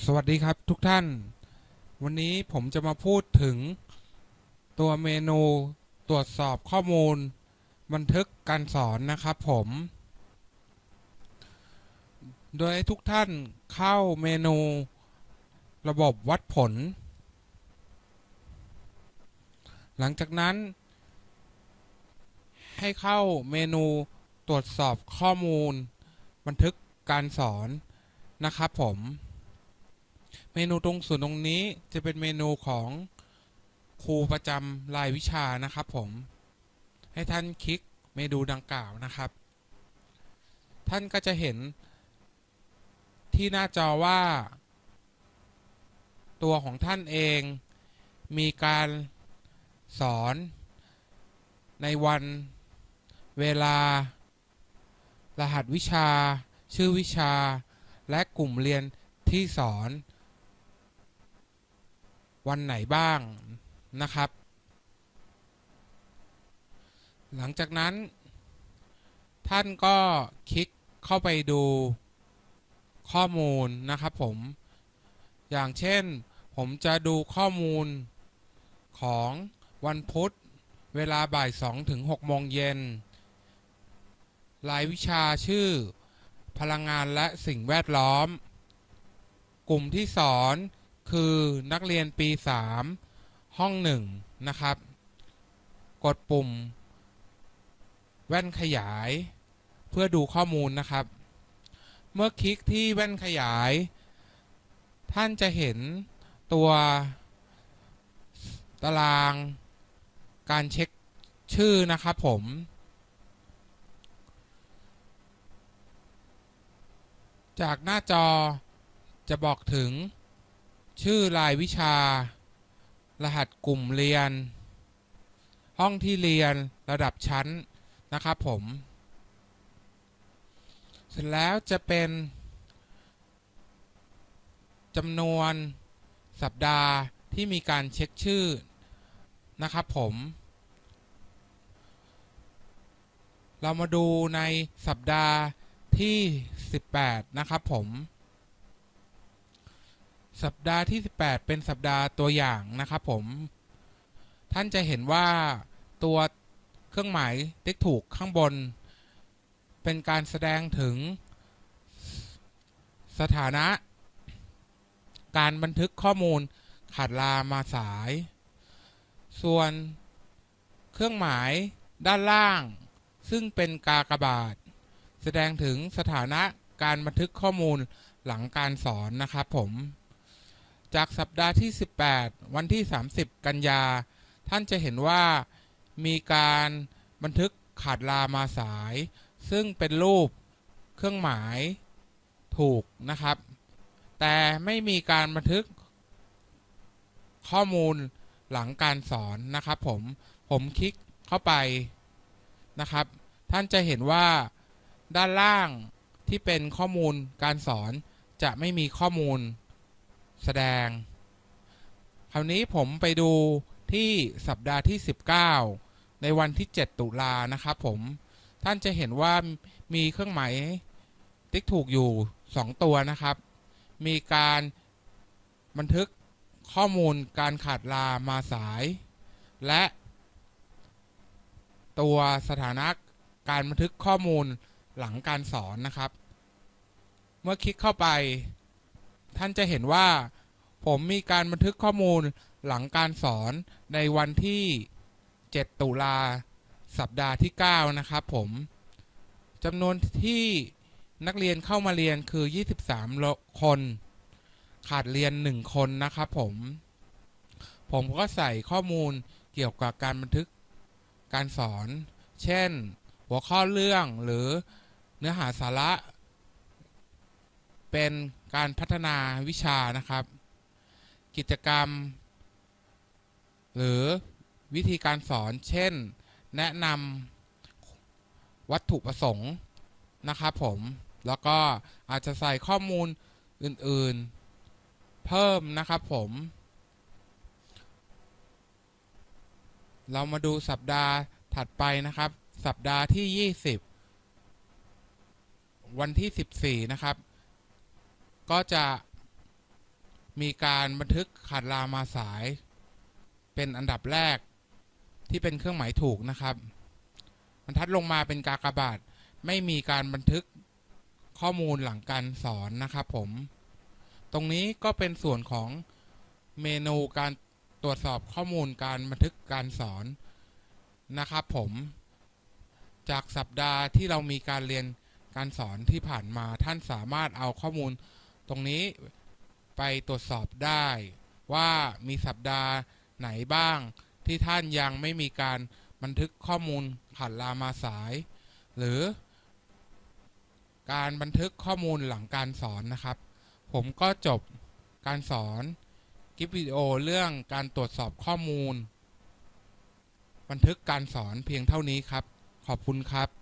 สวัสดีครับทุกท่าน วันนี้ผมจะมาพูดถึง ตัวเมนูตรวจสอบข้อมูล บันทึกการสอนนะครับผม โดยให้ทุกท่านเข้าเมนูระบบวัดผล หลังจากนั้น ให้เข้าเมนูตรวจสอบข้อมูล บันทึกการสอนนะครับผม เมนูตรงส่วนตรงนี้จะเป็นเมนูของครูประจำรายวิชานะครับผม ให้ท่านคลิกเมนูดังกล่าวนะครับ ท่านก็จะเห็นที่หน้าจอว่า ตัวของท่านเองมีการสอนในวันเวลา รหัสวิชา ชื่อวิชา และกลุ่มเรียนที่สอน วันไหนบ้างนะครับ หลังจากนั้น ท่านก็คลิกเข้าไปดูข้อมูลนะครับผม อย่างเช่นผมจะดูข้อมูลของวันพุธ เวลาบ่าย2ถึง6โมงเย็น รายวิชาชื่อ พลังงานและสิ่งแวดล้อม กลุ่มที่สอน คือนักเรียนปี 3 ห้อง 1 นะครับ กดปุ่ม แว่นขยาย เพื่อดูข้อมูลนะครับ เมื่อคลิกที่แว่นขยาย ท่านจะเห็นตัวตารางการเช็คชื่อนะครับผม จากหน้าจอจะบอกถึง ชื่อรายวิชา รหัสกลุ่มเรียน ห้องที่เรียนระดับชั้นนะครับผม เสร็จแล้วจะเป็นจำนวนสัปดาห์ที่มีการเช็คชื่อนะครับผม เรามาดูในสัปดาห์ที่ 18 นะครับผม สัปดาห์ที่ 18 เป็นสัปดาห์ตัวอย่างนะครับผม ท่านจะเห็นว่าตัวเครื่องหมายติ๊กถูกข้างบน เป็นการแสดงถึง สถานะ การบันทึกข้อมูลขาดลามาสาย ส่วนเครื่องหมายด้านล่าง ซึ่งเป็นกากบาท แสดงถึงสถานะการบันทึกข้อมูลหลังการสอนนะครับผม จากสัปดาห์ที่ 18 วันที่ 30 กันยา ท่านจะเห็นว่ามีการบันทึกขาดลามาสาย ซึ่งเป็นรูปเครื่องหมายถูกนะครับ แต่ไม่มีการบันทึกข้อมูลหลังการสอนนะครับผมผมคลิกเข้าไปนะครับ ท่านจะเห็นว่าด้านล่างที่เป็นข้อมูลการสอนจะไม่มีข้อมูล แสดง คราวนี้ผมไปดูที่สัปดาห์ที่ 19 ในวันที่ 7 ตุลานะครับผม ท่านจะเห็นว่ามีเครื่องหมายติ๊กถูกอยู่ 2 ตัวนะครับ มีการบันทึกข้อมูลการขาดลามาสาย และ ตัวสถานะการบันทึกข้อมูลหลังการสอนนะครับ เมื่อคลิกเข้าไป ท่านจะเห็นว่า ผมมีการบันทึกข้อมูลหลังการสอนในวันที่ 7 ตุลาสัปดาห์ที่ 9 นะครับผมจำนวนที่นักเรียนเข้ามาเรียนคือ 23 คน ขาดเรียน 1 คนนะครับผม ผมก็ใส่ข้อมูลเกี่ยวกับการบันทึกการสอน เช่น หัวข้อเรื่องหรือเนื้อหาสาระ เป็นการพัฒนาวิชานะครับ กิจกรรม หรือวิธีการสอนเช่น แนะนำวัตถุประสงค์นะครับผม แล้วก็อาจจะใส่ข้อมูลอื่นๆ เพิ่มนะครับผม เรามาดูสัปดาห์ถัดไปนะครับ สัปดาห์ที่ 20 วันที่ 14 นะครับ ก็จะมีการบันทึกขาดลามาสาย เป็นอันดับแรกที่เป็นเครื่องหมายถูกนะครับบรรทัดลงมาเป็นกากบาทไม่มีการบันทึกข้อมูลหลังการสอนนะครับผม ตรงนี้ก็เป็นส่วนของเมนูการตรวจสอบข้อมูลการบันทึกการสอนนะครับผม จากสัปดาห์ที่เรามีการเรียนการสอนที่ผ่านมาท่านสามารถเอาข้อมูล ตรงนี้ไปตรวจสอบได้ว่ามีสัปดาห์ไหนบ้าง ที่ท่านยังไม่มีการบันทึกข้อมูลขัดลามาสาย หรือ การบันทึกข้อมูลหลังการสอนนะครับ ผมก็จบการสอนคลิปวิดีโอเรื่องการตรวจสอบข้อมูล บันทึกการสอนเพียงเท่านี้ครับ ขอบคุณครับ